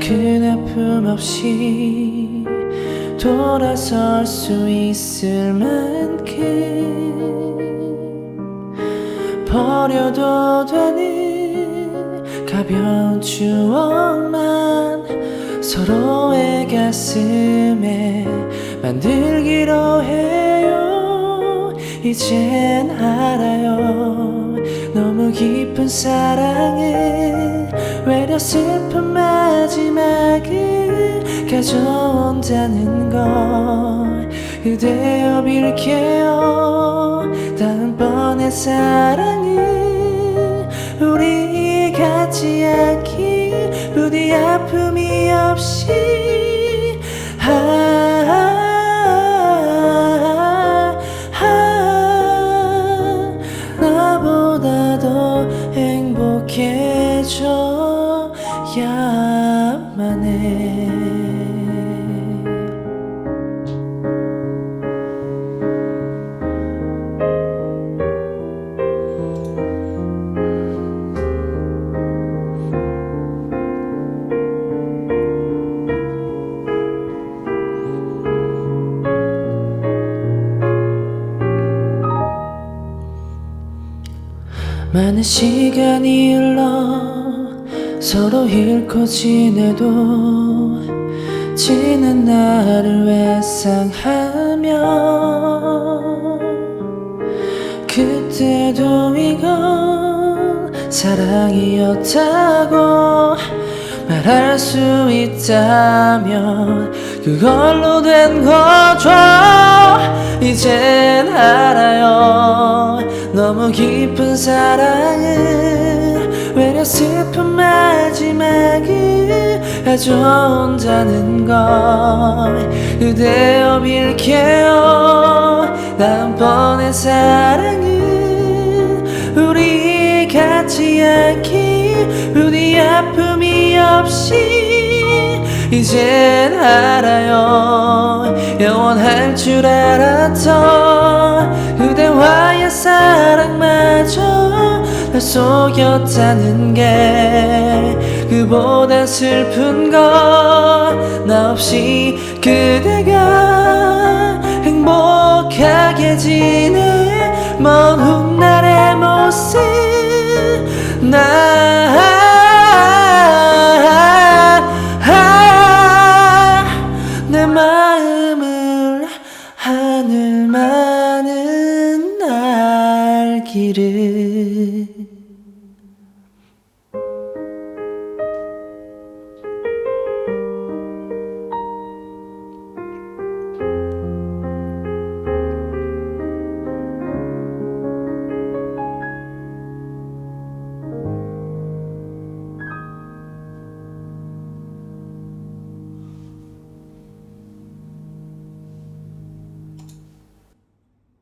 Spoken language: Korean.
큰 아픔 없이 돌아설 수 있을 만큼 버려도 되는 가벼운 추억만 서로의 가슴에 만들기로 해요. 이젠 알아요. 너무 깊은 사랑은 외려 슬픈 마지막을 가져온다는 걸 그대여 빌게요. 다음번의 사랑은 우리 같지 않길 부디 아픔이 없이. 아, 아, 나보다 더 행복해져 야만 해 많은 시간이 흘러 서로 잃고 지내도 지난 날을 회상하며 그때도 이건 사랑이었다고 말할 수 있다면 그걸로 된 거죠. 이젠 알아요. 너무 깊은 사랑은 외려 슬픈 가져온다는 걸 그대여 빌게요. 다음번의 사랑은 우리 같지 않길 부디 아픔이 없이 이젠 알아요. 영원할 줄 알았던 그대와의 사랑마저 날 속였다는 게 그보다 슬픈 건 나 없이 그대가 행복하게 지내 먼 훗날의 모습. 나 내 마음을 하늘만은 알기를